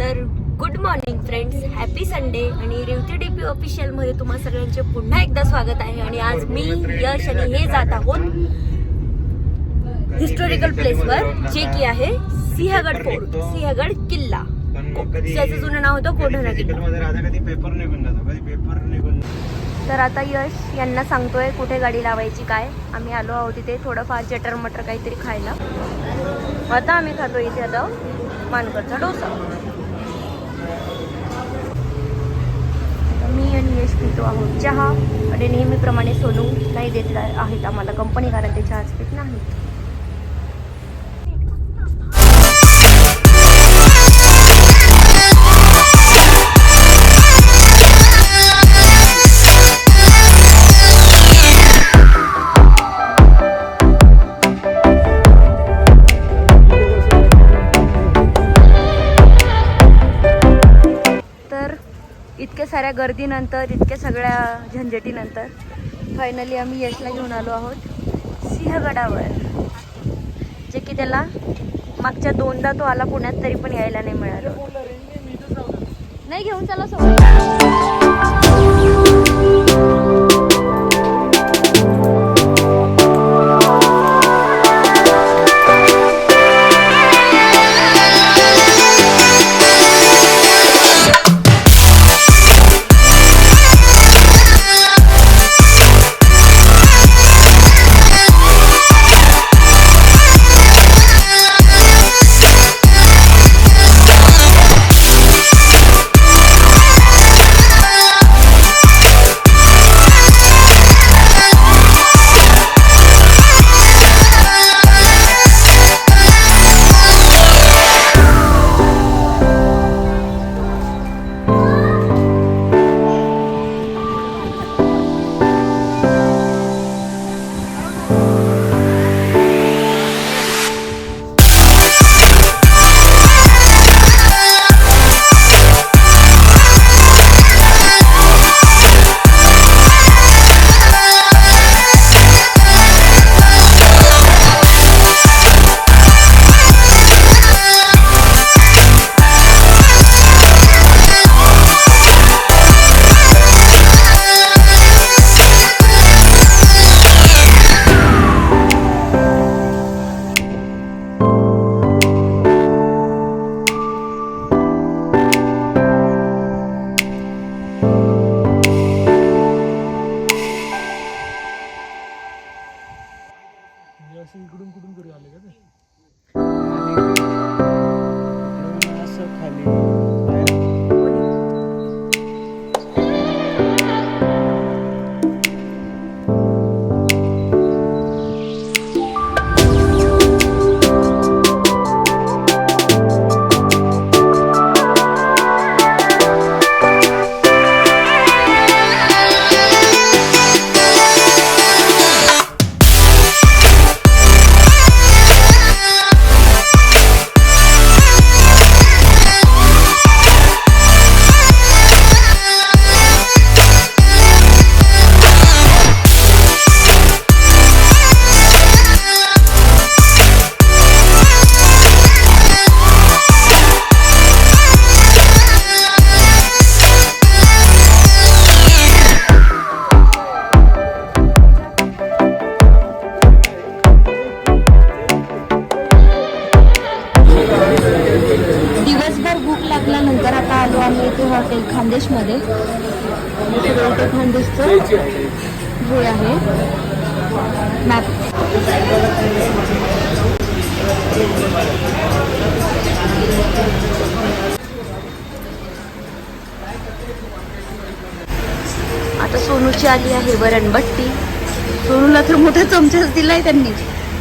तर good morning friends happy Sunday आणि Revati DP P ऑफिशियलमध्ये तुम्हा सगळ्यांचे पुन्हा एकदा स्वागत आहे. आणि आज मी यश आणि हे जात आहोत हिस्टोरिकल प्लेसवर जे की आहे सिंहगड फोर्ट सिंहगड किल्ला. त्याचं जुनं नाव होतं कोढरा किल्ला. तर आता यश यांना सांगतोय कुठे गाडी लावायची काय. आम्ही आलो आहोत इथे थोडंफार जटर मटर काहीतरी खायला. आता आम्ही खातो इथे आता मानकरचा डोसा. आणि आहोत चहा. आणि नेहमीप्रमाणे सोनू नाही देत आहेत आम्हाला कंपनी कारण ते चहाच पित नाही. साऱ्या गर्दीनंतर इतक्या सगळ्या झंझटीनंतर फायनली आम्ही यशला घेऊन आलो आहोत सिंहगडावर. जे की त्याला मागच्या दोनदा तो आला पुण्यात तरी पण यायला नाही मिळालं. नाही घेऊन चला सोबत. इकडून कुठून तरी आले का ते? असं खाली. खानदेशमध्ये. सगळं खानदेशचं हे आहे. मॅप आता सोनूची आली आहे वरणबट्टी सोनूला तर मोठा चमचाच दिलाय त्यांनी.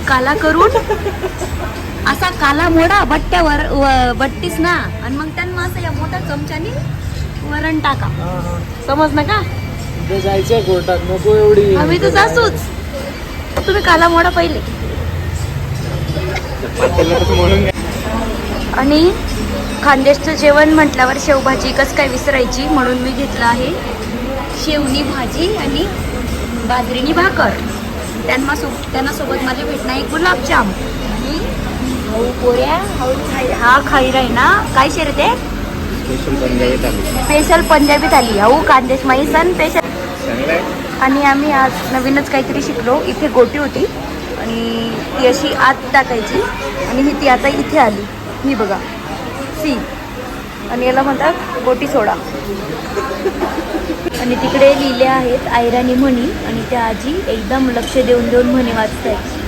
काला करून. असा काला मोडा बट्ट्यावर बट्टीस ना. आणि मग त्यांना असं या मोठ्या चमच्याने वरण टाका. समज ना का जायचंय कोर्टात नको एवढी. आम्ही तर जासूच. तुम्ही काला मोडा पहिले. आणि खानदेशचं जेवण म्हटल्यावर शेवभाजी कसं काय विसरायची म्हणून मी घेतलं आहे. शेवनी भाजी आणि बाजरीनी भाकर. त्यांना सो त्यांना सोबत मला भेटणार एक गुलाबजाम. आणि भाऊ पोऱ्या हा खाई राही ना? काय शेर ते? स्पेशल पंजाबी थाली स्पेशल पंजाबी थाली हो कांदेश माईसन स्पेशल चांगलं आहे. आणि आम्ही आज नवीनच काहीतरी शिकलो. इथे गोटी होती. आणि ती अशी आत टाकायची. आणि ही ती आता इथे आली. ही बघा. सी. आणि याला म्हणतात गोटी सोडा. आणि तिकडे लिहिले आहेत आयराणी म्हणी. आणि त्या आजी एकदम लक्ष देऊन देऊन म्हणी वाचतायत.